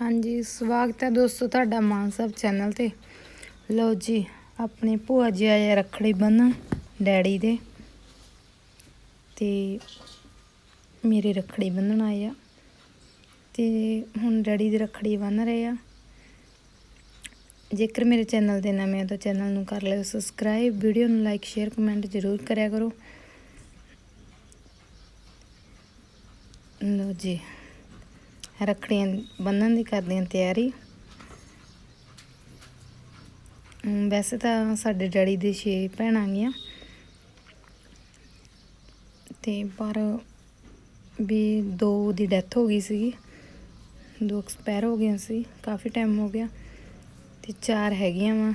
ਹਾਂਜੀ, ਸਵਾਗਤ ਹੈ ਦੋਸਤੋ ਤੁਹਾਡਾ ਮਾਨ ਸਾਹਿਬ ਚੈਨਲ ਤੇ। ਲਓ ਜੀ, ਆਪਣੇ ਭੂਆ ਜੀ ਆਏ ਰੱਖੜੀ ਬੰਨ੍ਹਣ ਡੈਡੀ ਦੇ। ਤੇ ਮੇਰੇ ਰੱਖੜੀ ਬੰਨਣ ਆਏ ਆ। ਤੇ ਹੁਣ ਡੈਡੀ ਦੀ ਰੱਖੜੀ ਬੰਨ੍ਹ ਰਹੇ ਆ। ਜੇਕਰ ਮੇਰੇ ਚੈਨਲ ਦੇ ਨਵੇਂ ਹੋ ਤਾਂ ਚੈਨਲ ਨੂੰ ਕਰ ਲਿਓ ਸਬਸਕ੍ਰਾਈਬ, ਵੀਡੀਓ ਨੂੰ ਲਾਈਕ, ਸ਼ੇਅਰ, ਕਮੈਂਟ ਜ਼ਰੂਰ ਕਰਿਆ ਕਰੋ। ਲਓ ਜੀ। ਰੱਖੜੀਆਂ ਬੰਨਣ ਦੀ ਕਰਦੇ ਹਾਂ ਤਿਆਰੀ ਵੈਸੇ ਤਾਂ ਸਾਡੇ ਡੈਡੀ ਦੇ 6 ਭੈਣਾਂ ਗੀਆਂ ਤੇ ਪਰ ਵੀ ਦੋ ਦੀ ਡੈਥ ਹੋ ਗਈ ਸੀਗੀ। ਦੋ ਐਕਸਪਾਇਰ ਹੋ ਗਈਆਂ ਸੀ, ਕਾਫੀ ਟਾਈਮ ਹੋ ਗਿਆ। ਤੇ ਚਾਰ ਹੈਗੀਆਂ ਵਾ।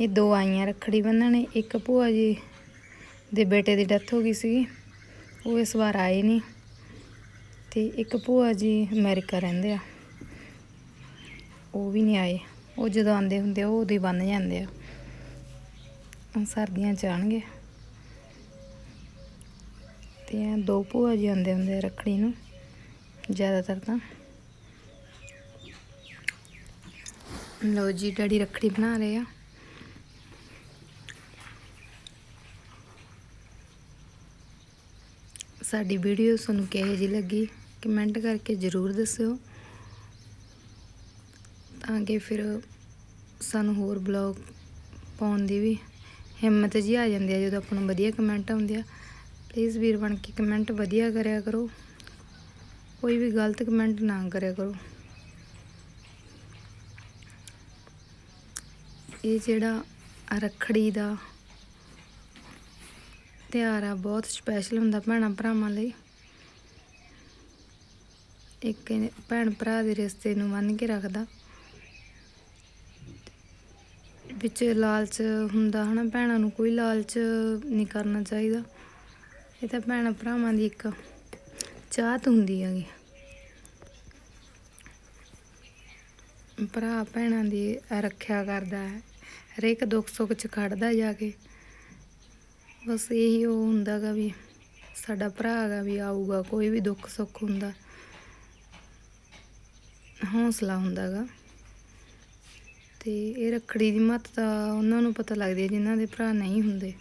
ਇਹ ਦੋ ਆਈਆਂ ਰੱਖੜੀ ਬੰਨਣ, ਇੱਕ ਭੂਆ ਜੀ ਦੇ ਬੇਟੇ ਦੀ ਡੈਥ ਹੋ ਗਈ ਸੀਗੀ। ਉਹ ਇਸ ਵਾਰ ਆਏ ਨਹੀਂ। ਤੇ ਇੱਕ ਭੂਆ ਜੀ ਅਮਰੀਕਾ ਰਹਿੰਦੇ ਆ। ਉਹ ਵੀ ਨਹੀਂ ਆਏ। ਉਹ ਜਦੋਂ ਆਉਂਦੇ ਹੁੰਦੇ ਆ, ਉਹ ਉਦੋਂ ਹੀ ਬੰਨ ਜਾਂਦੇ ਆ। ਸਰਦੀਆਂ ਚ ਆਉਣਗੇ। ਤੇ ਇਹ ਦੋ ਭੂਆ ਜੀ ਆਉਂਦੇ ਹੁੰਦੇ ਆ ਰੱਖੜੀ ਨੂੰ, ਜ਼ਿਆਦਾਤਰ ਤਾਂ। ਲਓ ਜੀ, ਡੈਡੀ ਰੱਖੜੀ ਬਣਾ ਰਹੇ ਆ। ਸਾਡੀ ਵੀਡੀਓ ਤੁਹਾਨੂੰ ਕਿਹੋ ਜਿਹੀ ਲੱਗੀ, ਕਮੈਂਟ ਕਰਕੇ ਜ਼ਰੂਰ ਦੱਸਿਓ। ਤਾਂ ਕਿ ਫਿਰ ਸਾਨੂੰ ਹੋਰ ਬਲੌਗ ਪਾਉਣ ਦੀ ਵੀ ਹਿੰਮਤ ਜੀ ਆ ਜਾਂਦੀ ਹੈ ਜਦੋਂ ਆਪਾਂ ਨੂੰ ਵਧੀਆ ਕਮੈਂਟ ਆਉਂਦੇ ਆ। ਪਲੀਜ਼ ਵੀਰ ਬਣ ਕੇ ਕਮੈਂਟ ਵਧੀਆ ਕਰਿਆ ਕਰੋ। ਕੋਈ ਵੀ ਗਲਤ ਕਮੈਂਟ ਨਾ ਕਰਿਆ ਕਰੋ। ਇਹ ਜਿਹੜਾ ਰੱਖੜੀ ਦਾ ਤਿਉਹਾਰ ਆ, ਬਹੁਤ ਸਪੈਸ਼ਲ ਹੁੰਦਾ ਭੈਣਾਂ ਭਰਾਵਾਂ ਲਈ। ਇੱਕ ਭੈਣ ਭਰਾ ਦੇ ਰਿਸ਼ਤੇ ਨੂੰ ਮੰਨ ਕੇ ਰੱਖਦਾ। ਵਿੱਚ ਲਾਲਚ ਹੁੰਦਾ ਹਨਾ, ਭੈਣਾਂ ਨੂੰ ਕੋਈ ਲਾਲਚ ਨਹੀਂ ਕਰਨਾ ਚਾਹੀਦਾ। ਇਹ ਤਾਂ ਭੈਣਾਂ ਭਰਾਵਾਂ ਦੀ ਇੱਕ ਚਾਹਤ ਹੁੰਦੀ ਹੈਗੀ। ਭਰਾ ਭੈਣਾਂ ਦੀ ਰੱਖਿਆ ਕਰਦਾ ਹੈ, ਹਰੇਕ ਦੁੱਖ ਸੁੱਖ 'ਚ ਖੜਦਾ ਜਾ ਕੇ। ਬਸ ਇਹੀ ਉਹ ਹੁੰਦਾ ਗਾ ਵੀ ਸਾਡਾ ਭਰਾ ਹੈਗਾ ਵੀ ਆਊਗਾ, ਕੋਈ ਵੀ ਦੁੱਖ ਸੁੱਖ ਹੁੰਦਾ। ਹੌਸਲਾ ਹੁੰਦਾ ਗਾ। ਤੇ ਇਹ ਰੱਖੜੀ ਦੀ ਮਹੱਤਤਾ ਉਹਨਾਂ ਨੂੰ ਪਤਾ ਲੱਗਦੀ ਹੈ ਜਿਨ੍ਹਾਂ ਦੇ ਭਰਾ ਨਹੀਂ ਹੁੰਦੇ।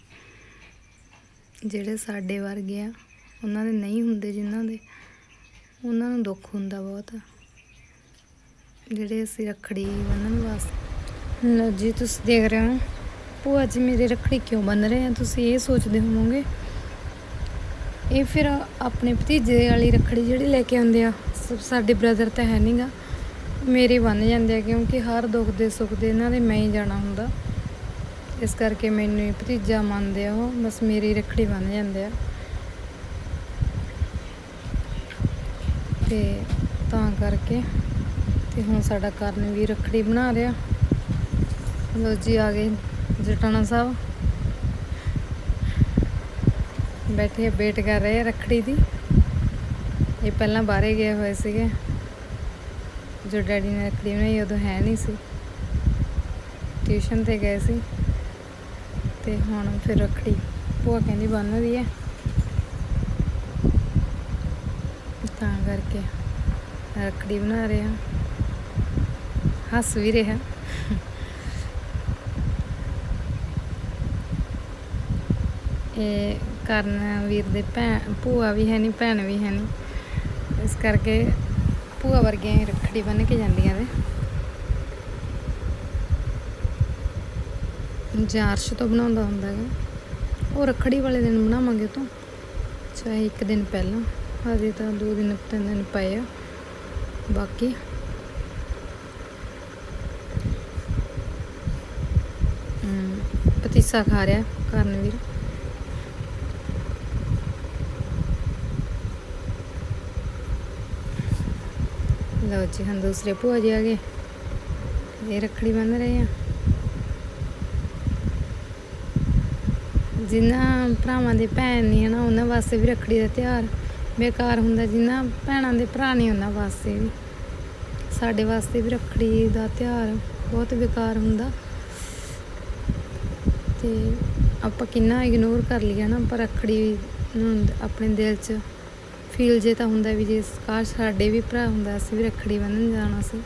ਜਿਹੜੇ ਸਾਡੇ ਵਰਗੇ ਆ, ਉਹਨਾਂ ਦੇ ਨਹੀਂ ਹੁੰਦੇ ਜਿਨ੍ਹਾਂ ਦੇ। ਉਹਨਾਂ ਨੂੰ ਦੁੱਖ ਹੁੰਦਾ ਬਹੁਤ। ਜਿਹੜੇ ਅਸੀਂ ਰੱਖੜੀ ਬੰਨਣ ਵਾਸਤੇ ਲਓ ਜੀ, ਤੁਸੀਂ ਦੇਖ ਰਹੇ ਹੋ। ਭੂਆ ਜੀ ਮੇਰੇ ਰੱਖੜੀ ਕਿਉਂ ਬੰਨ ਰਹੇ ਆ? ਤੁਸੀਂ ਇਹ ਸੋਚਦੇ ਹੋਵੋਗੇ। ਇਹ ਫਿਰ ਆਪਣੇ ਭਤੀਜੇ ਵਾਲੀ ਰੱਖੜੀ ਜਿਹੜੀ ਲੈ ਕੇ ਆਉਂਦੇ ਆ, ਸਭ ਸਾਡੇ ਬ੍ਰਦਰ ਤਾਂ ਹੈ ਨਹੀਂਗਾ ਮੇਰੇ ਬੰਨ ਜਾਂਦੇ ਆ, ਕਿਉਂਕਿ ਹਰ ਦੁੱਖ ਦੇ ਸੁੱਖ ਦੇ ਇਹਨਾਂ ਦੇ ਮੈਂ ਹੀ ਜਾਣਾ ਹੁੰਦਾ। ਇਸ ਕਰਕੇ ਮੈਨੂੰ ਹੀ ਭਤੀਜਾ ਮੰਨਦੇ ਆ ਉਹ, ਬਸ ਮੇਰੀ ਰੱਖੜੀ ਬੰਨ ਜਾਂਦੇ ਆ। ਤੇ ਤਾਂ ਕਰਕੇ ਤੇ ਹੁਣ ਸਾਡਾ ਕਰਨ ਵੀ ਰੱਖੜੀ ਬਣਾ ਰਿਹਾ। ਲੋ ਜੀ, ਆ ਗਏ। ਜਟਾਣਾ ਸਾਹਿਬ। ਬੈਠੇ ਵੇਟ ਕਰ ਰਹੇ ਆ ਰੱਖੜੀ ਦੀ। ਇਹ ਪਹਿਲਾਂ ਬਾਹਰੇ ਗਏ ਹੋਏ ਸੀਗੇ। ਜੋ ਡੈਡੀ ਨੇ ਰੱਖੜੀ ਬਣਾਈ, ਉਦੋਂ ਹੈ ਨਹੀਂ ਸੀ। ਟਿਊਸ਼ਨ ਤੇ ਗਏ ਸੀ। ਤੇ ਹੁਣ ਫਿਰ ਰੱਖੜੀ। ਭੂਆ ਕਹਿੰਦੀ ਬੰਨ ਰਹੀ ਹੈ। ਤਾਂ ਕਰਕੇ ਰੱਖੜੀ ਬਣਾ ਰਹੇ ਆ ਹੱਸ ਵੀ ਰਿਹਾ। ਇਹ ਕਰਨ ਵੀਰ ਦੇ ਭੈਣ, ਭੂਆ ਵੀ ਹੈ ਨਹੀਂ, ਭੈਣ ਵੀ ਹੈ ਨਹੀਂ। ਇਸ ਕਰਕੇ ਭੂਆ ਵਰਗੀਆਂ ਹੀ ਰੱਖੜੀ ਬੰਨ ਕੇ ਜਾਂਦੀਆਂ ਨੇ। ਜਾਰਸ਼ ਤੋਂ ਬਣਾਉਂਦਾ ਹੁੰਦਾ ਹੈ ਉਹ ਰੱਖੜੀ ਵਾਲੇ ਦਿਨ ਬਣਾਵਾਂਗੇ ਤੋਂ। ਚਾਹੇ ਇੱਕ ਦਿਨ ਪਹਿਲਾਂ। ਹਜੇ ਤਾਂ ਦੋ ਦਿਨ, ਤਿੰਨ ਦਿਨ ਪਏ ਆ। ਬਾਕੀ ਪਤੀਸਾ ਖਾ ਰਿਹਾ ਕਰਨ ਵੀਰ। ਲਓ ਜੀ, ਹੁਣ ਦੂਸਰੇ ਭੂਆ ਜੀ ਆ ਗਏ। ਇਹ ਰੱਖੜੀ ਬੰਨ ਰਹੇ ਆ। ਜਿਨ੍ਹਾਂ ਭਰਾਵਾਂ ਦੇ ਭੈਣ ਨਹੀਂ ਹਨਾ, ਉਹਨਾਂ ਵਾਸਤੇ ਵੀ ਰੱਖੜੀ ਦਾ ਤਿਉਹਾਰ ਬੇਕਾਰ ਹੁੰਦਾ। ਜਿਨ੍ਹਾਂ ਭੈਣਾਂ ਦੇ ਭਰਾ ਨਹੀਂ ਉਹਨਾਂ ਵਾਸਤੇ ਵੀ। ਸਾਡੇ ਵਾਸਤੇ ਵੀ ਰੱਖੜੀ ਦਾ ਤਿਉਹਾਰ ਬਹੁਤ ਬੇਕਾਰ ਹੁੰਦਾ। ਤੇ ਆਪਾਂ ਕਿੰਨਾ ਇਗਨੋਰ ਕਰ ਲਿਆ ਨਾ ਪਰ ਰੱਖੜੀ ਨੂੰ ਆਪਣੇ ਦਿਲ 'ਚ ਫੀਲ ਜੇ ਤਾਂ ਹੁੰਦਾ ਵੀ ਜੇ ਕਾਸ਼ ਸਾਡੇ ਵੀ ਭਰਾ ਹੁੰਦਾ, ਅਸੀਂ ਵੀ ਰੱਖੜੀ ਬੰਨ੍ਹਣ ਜਾਣਾ ਸੀ।